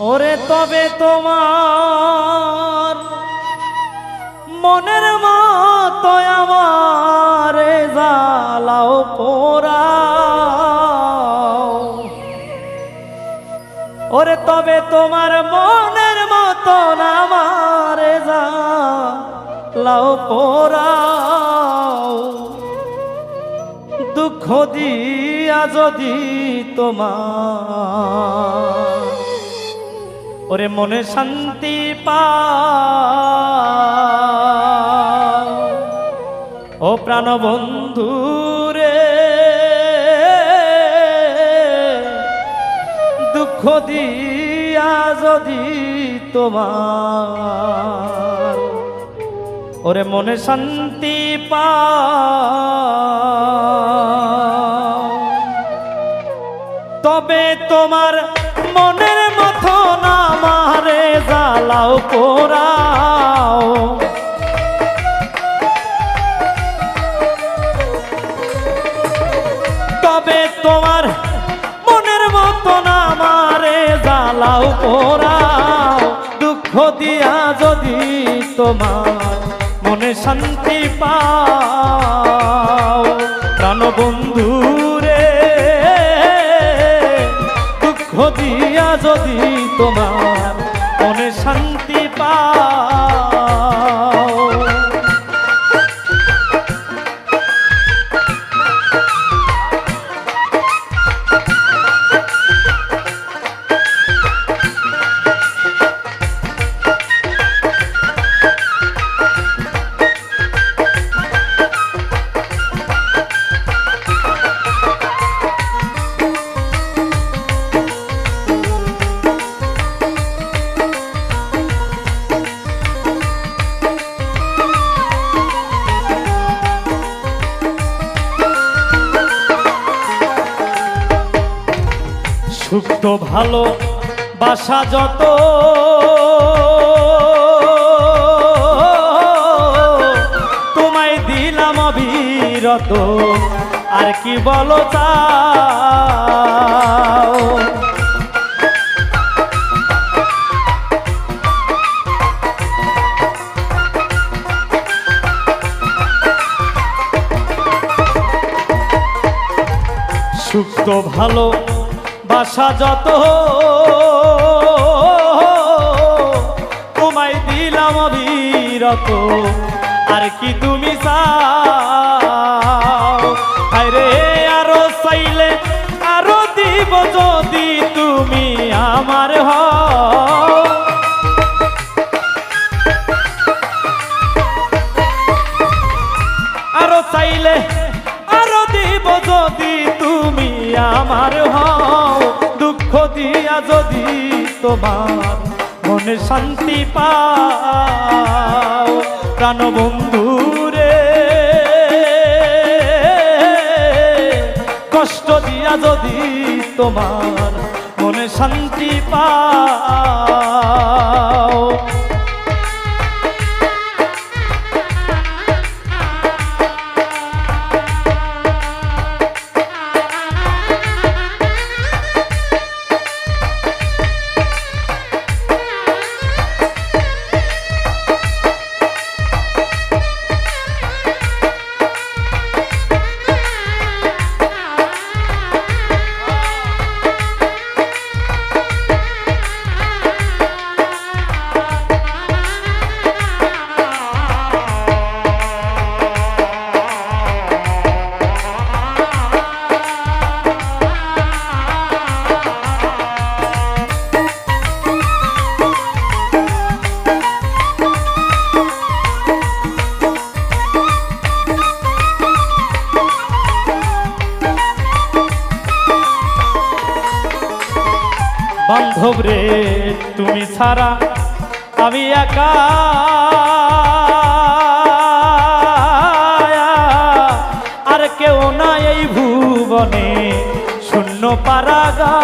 ওরে তবে তোমার মনের মতো আমার জালাও পোরা ওরে তবে তোমার মনের মতো আমার জালাও পোরাও দুঃখ দিয়া যদি তোমার ওরে মনে শান্তি পা ও প্রাণ বন্ধু রে, দুঃখ দিয়া যদি তোমার ওরে মনে শান্তি পা তবে তোমার মনের জ্বালাও পোড়াও। তবে তোমার মনের মতো না মারে জ্বালাও পোড়াও। দুঃখ দিয়া যদি তোমার মনে শান্তি পাও। প্রাণ বন্ধু রে দুঃখ দিয়া যদি তোমার সুপ্ত ভালো বাসা যত। তোমায় দিলাম অবিরত আর কি বলো সুপ্ত ভালো বাসা যত তোমায় দিলাম অবিরত। আর কি তুমি চাও? আরও দিয়া যদি তোমার মনে শান্তি পাও প্রাণ বন্ধু রে কষ্ট দিয়া যদি তোমার মনে শান্তি পাও তুমি ছাড়া আমি একা। আর কেউ না এই ভুবনে শূন্য পারাগায়।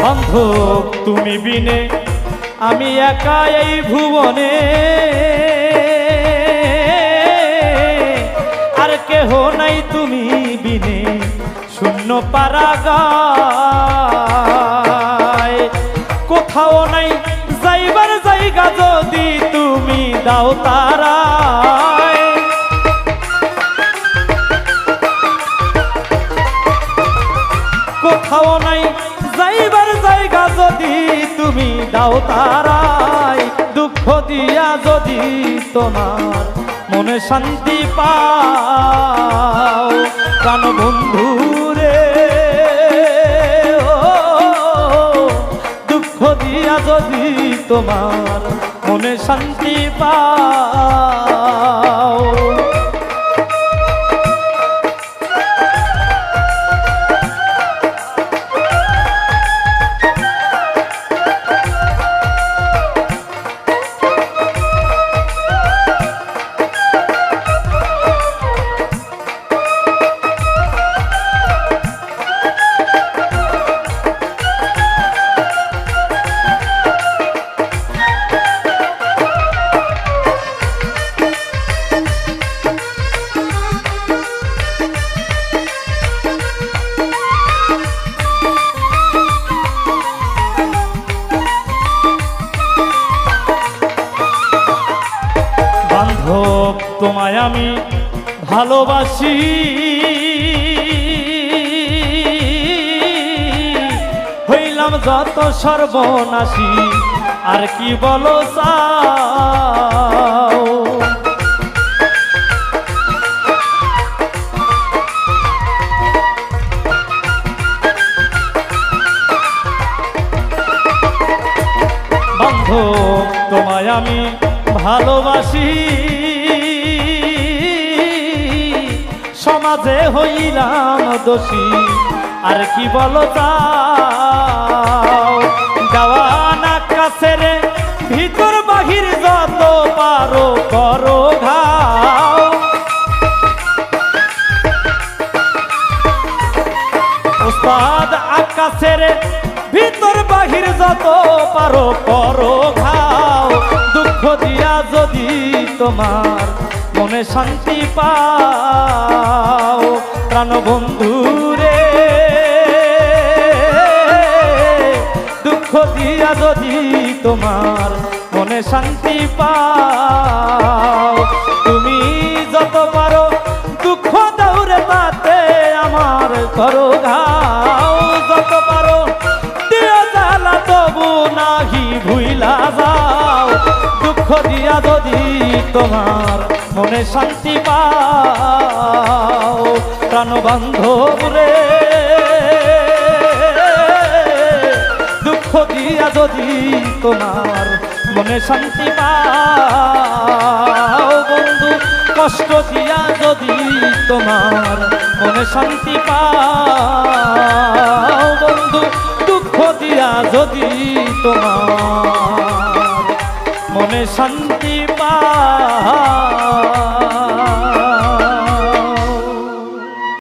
বান্ধব তুমি বিনে আমি একা এই ভুবনে। আর কেহ নাই তুমি বিনে, শূন্য পারাগায়। কোথাও নাই যাইবার জায়গা যদি তুমি দাও তারায়। কোথাও নাই যাইবার জায়গা যদি তুমি দাও তারাই, দুঃখ দিয়া যদি তোমার মনে শান্তি পাও। প্রাণ বন্ধু রে দুঃখ দিয়া যদি তোমার মনে শান্তি পাও। তোমায় আমি ভালোবাসি। হইলাম যত সর্বনাশী আর কি বলো চাও? তোমায় আমি ভালোবাসি। সমাজে হইলাম দোষী। আর কি বলো তাও দেওয়ানা কাছের ভিতর বাহির যত পারো করো ঘাও। ওস্তাদ আকাশের ভিতর বাহির যত পারো করো ঘাও। দুঃখ দিয়া যদি তোমার মনে শান্তি পাও প্রাণ বন্ধু রে দুঃখ দিয়া যদি তোমার মনে শান্তি পাও, তুমি যত পারো দুঃখ দৌড়ে তাতে আমার করো ঘাও যত পারো তবু নাহি ভুইলা যাও। দুঃখ দিয়া যদি তোমার মনে শান্তি পাও প্রাণ বান্ধব রে। দুঃখ দিয়া যদি তোমার মনে শান্তি পাও, বন্ধু, কষ্ট দিয়া যদি তোমার মনে শান্তি পাও, বন্ধু, দুঃখ দিয়া যদি তোমার মনে শান্তি পাও।